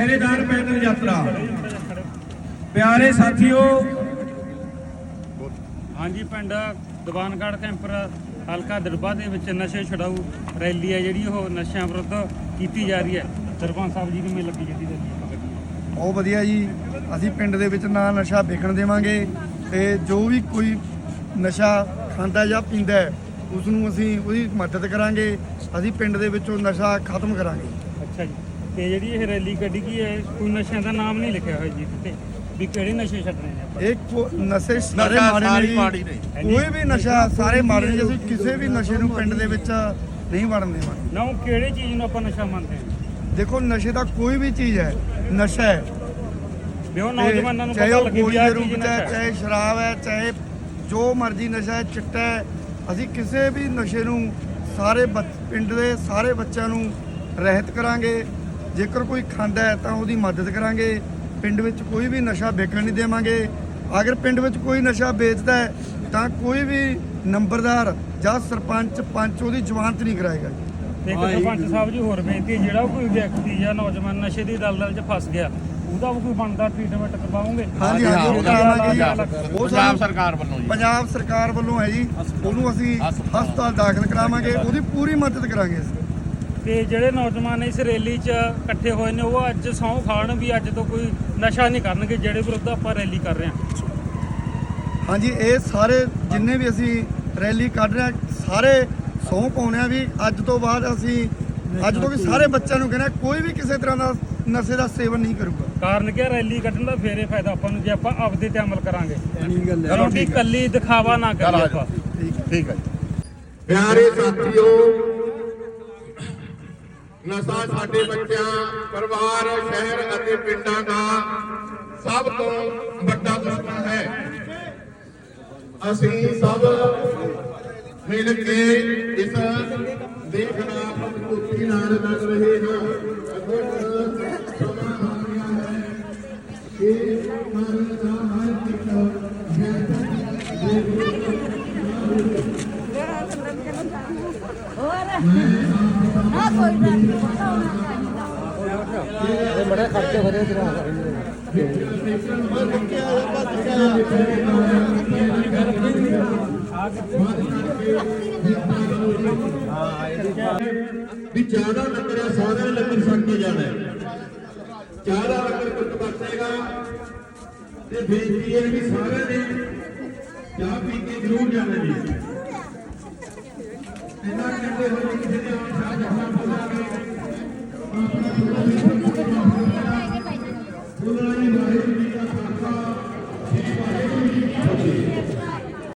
ਪਹਿਰੇਦਾਰ ਪੈਦਲ ਯਾਤਰਾ। ਪਿਆਰੇ ਸਾਥੀਓ ਹਾਂਜੀ ਪਿੰਡ ਦੀਵਾਨਗੜ੍ਹ ਕੈਂਪਰ ਹਲਕਾ ਦਰਬਾ ਦੇ ਵਿੱਚ ਨਸ਼ੇ ਛਡਾਊ ਰੈਲੀ ਹੈ ਜਿਹੜੀ ਉਹ ਨਸ਼ਿਆਂ ਵਿਰੁੱਧ ਕੀਤੀ ਜਾ ਰਹੀ ਹੈ। ਸਰਪੰਚ ਸਾਹਿਬ ਜੀ ਕਿਵੇਂ ਲੱਗੀ ਜਿਹੜੀ ਰੈਲੀ ਬਹੁਤ ਵਧੀਆ ਜੀ। ਅਸੀਂ ਪਿੰਡ ਦੇ ਵਿੱਚ ਨਾ ਨਸ਼ਾ ਵੇਚਣ ਦੇਵਾਂਗੇ ਤੇ ਜੋ ਵੀ ਕੋਈ ਨਸ਼ਾ ਖਾਂਦਾ ਜਾਂ ਪੀਂਦਾ ਹੈ, ਉਸ ਨੂੰ ਅਸੀਂ ਉਹਦੀ ਮਦਦ ਕਰਾਂਗੇ। ਅਸੀਂ ਪਿੰਡ ਦੇ ਵਿੱਚੋਂ ਨਸ਼ਾ ਖਤਮ ਕਰਾਂਗੇ। ਅੱਛਾ ਜੀ। ਤੇ ਜਿਹੜੀ ਇਹ ਰੈਲੀ ਕੱਢੀ ਗਈ ਹੈ ਕੋਈ ਨਸ਼ਿਆਂ ਦਾ ਨਾਮ ਨਹੀਂ ਲਿਖਿਆ ਹੋਇਆ ਜੀ ਤੇ ਵੀ ਕਿਹੜੇ ਨਸ਼ੇ ਛੱਡਣੇ ਨੇ ਆਪਾਂ। ਇਹ ਕੋ- ਨਸ਼ੇ ਸਾਰੇ ਮਾੜੇ ਨੇ ਜੀ। ਕੋਈ ਵੀ ਨਸ਼ਾ ਸਾਰੇ ਮਾੜੇ ਨੇ ਜੀ। ਅਸੀਂ ਕਿਸੇ ਵੀ ਨਸ਼ੇ ਨੂੰ ਪਿੰਡ ਦੇ ਵਿੱਚ ਨਹੀਂ ਵੜਨ ਦੇਵਾਂਗੇ ਨਾ ਉਹ ਕਿਹੜੇ ਚੀਜ਼ ਨੂੰ ਆਪਾਂ ਨਸ਼ਾ ਮੰਨਦੇ ਹਾਂ? ਦੇਖੋ ਨਸ਼ੇ ਦਾ ਕੋਈ ਵੀ ਚੀਜ਼ ਹੈ ਨਸ਼ਾ ਹੈ। ਵੀ ਉਹ ਨੌਜਵਾਨਾਂ ਨੂੰ ਪਤਾ ਲੱਗੇ ਵੀ ਦੇ ਚੀਜ਼ ਨਸ਼ਾ ਹੈ ਚਾਹੇ ਸ਼ਰਾਬ ਹੈ ਚਾਹੇ ਜੋ ਮਰਜ਼ੀ ਨਸ਼ਾ ਹੈ ਚਿੱਟਾ ਹੈ। ਅਸੀਂ ਕਿਸੇ ਵੀ ਨਸ਼ੇ ਨੂੰ ਸਾਰੇ ਪਿੰਡ ਦੇ ਸਾਰੇ ਬੱਚਿਆਂ ਨੂੰ ਰਹਿਤ ਕਰਾਂਗੇ। ਜੇਕਰ ਕੋਈ ਖਾਂਦਾ ਹੈ ਤਾਂ ਉਹਦੀ ਮਦਦ ਕਰਾਂਗੇ। ਪਿੰਡ ਵਿੱਚ ਕੋਈ ਵੀ ਨਸ਼ਾ ਵੇਚਣ ਨਹੀਂ ਦੇਵਾਂਗੇ। ਅਗਰ ਪਿੰਡ ਵਿੱਚ ਕੋਈ ਨਸ਼ਾ ਵੇਚਦਾ ਹੈ ਤਾਂ ਕੋਈ ਵੀ ਨੰਬਰਦਾਰ ਜਾਂ ਸਰਪੰਚ ਪੰਚ ਉਹਦੀ ਜ਼ਮਾਨਤ ਨਹੀਂ ਕਰਾਏਗਾ ਜੀ। ਤੇ ਇੱਕ ਸਰਪੰਚ ਸਾਹਿਬ ਜੀ ਹੋਰ ਬੇਨਤੀ ਹੈ ਜਿਹੜਾ ਕੋਈ ਵਿਅਕਤੀ ਜਾਂ ਨੌਜਵਾਨ ਨਸ਼ੇ ਦੀ ਦਲਦਲ 'ਚ ਫਸ ਗਿਆ ਉਹਦਾ ਵੀ ਕੋਈ ਬਣਦਾ ਟ੍ਰੀਟਮੈਂਟ ਕਰਵਾਓਗੇ? ਹਾਂਜੀ ਹਾਂਜੀ ਉਹ ਕਰਾਵਾਂਗੇ ਜੀ ਉਹ ਪੰਜਾਬ ਸਰਕਾਰ ਵੱਲੋਂ ਜੀ। ਪੰਜਾਬ ਸਰਕਾਰ ਵੱਲੋਂ ਹੈ ਜੀ। ਉਹਨੂੰ ਅਸੀਂ ਹਸਪਤਾਲ। ਹਸਪਤਾਲ ਦਾਖਲ ਕਰਾਵਾਂਗੇ। ਉਹਦੀ ਪੂਰੀ ਮਦਦ ਕਰਾਂਗੇ ਅਸੀਂ। ਤੇ ਜਿਹੜੇ ਨੌਜਵਾਨ ਇਸ ਰੈਲੀ 'ਚ ਇਕੱਠੇ ਹੋਏ ਨੇ ਉਹ ਅੱਜ ਸਹੁੰ ਖਾਣ ਵੀ ਅੱਜ ਤੋਂ ਕੋਈ ਨਸ਼ਾ ਨਹੀਂ ਕਰਨਗੇ ਜਿਹੜੇ ਵਿਰੁੱਧ ਆਪਾਂ ਰੈਲੀ ਕਰ ਰਹੇ ਹਾਂ। ਹਾਂਜੀ ਇਹ ਸਾਰੇ ਜਿੰਨੇ ਵੀ ਅਸੀਂ ਰੈਲੀ ਕੱਢ ਰਹੇ ਹਾਂ ਸਾਰੇ ਸਹੁੰ ਪਾਉਂਦੇ ਆ ਵੀ ਅੱਜ ਤੋਂ ਬਾਅਦ ਅਸੀਂ ਅੱਜ ਤੋਂ ਕਿ ਸਾਰੇ ਬੱਚਿਆਂ ਨੂੰ ਕਹਿੰਦੇ ਕੋਈ ਵੀ ਕਿਸੇ ਤਰ੍ਹਾਂ ਦਾ ਨਸ਼ੇ ਦਾ ਸੇਵਨ ਨਹੀਂ ਕਰੂਗਾ। ਕਾਰਨ ਕੀ ਰੈਲੀ ਕੱਢਣ ਦਾ ਫੇਰੇ ਫਾਇਦਾ ਆਪਾਂ ਨੂੰ ਜੇ ਆਪਾਂ ਆਪਦੇ ਤੇ ਅਮਲ ਕਰਾਂਗੇ। ਚਲੋ ਕਿ ਕੱਲੀ ਦਿਖਾਵਾ ਨਾ ਕਰੀਏ ਆਪਾਂ। ਠੀਕ ਹੈ। ਪਿਆਰੇ ਸਾਥੀਓ ਨਸ਼ਾ ਸਾਡੇ ਬੱਚਿਆਂ ਪਰਿਵਾਰ ਸ਼ਹਿਰ ਅਤੇ ਪਿੰਡਾਂ ਦਾ ਸਭ ਤੋਂ ਵੱਡਾ ਦੁਸ਼ਮਣ ਹੈ। ਅਸੀਂ ਸਭ ਮਿਲ ਕੇ ਇਸ ਦੇ ਖਿਲਾਫ ਮਜ਼ਬੂਤੀ ਨਾਲ ਲੜ ਰਹੇ ਹਾਂ। ਕਿ ਮਾਰਨ ਦਾ ਹਰ ਇੱਕ ਹੋਰ। ਨਾ ਕੋਈ ਗੱਲ ਨਹੀਂ ਹੋਣਾ ਚਾਹੀਦਾ ਵੀ ਜ਼ਿਆਦਾ ਲੰਗਰ ਆ ਸਾਰਿਆਂ ਨੇ ਲੰਗਰ ਛੱਡ ਕੇ ਜਾਣਾ ਜ਼ਿਆਦਾ ਲੰਗਰ ਕੁੱਟ ਵਰਤੇਗਾ ਤੇ ਬੇਨਤੀ ਹੈ ਵੀ ਸਾਰਿਆਂ ਨੇ ਚਾਹ ਪੀ ਕੇ ਜ਼ਰੂਰ ਜਾਣਾ ਜੀ। ਇਹਨਾਂ ਕਹਿੰਦੇ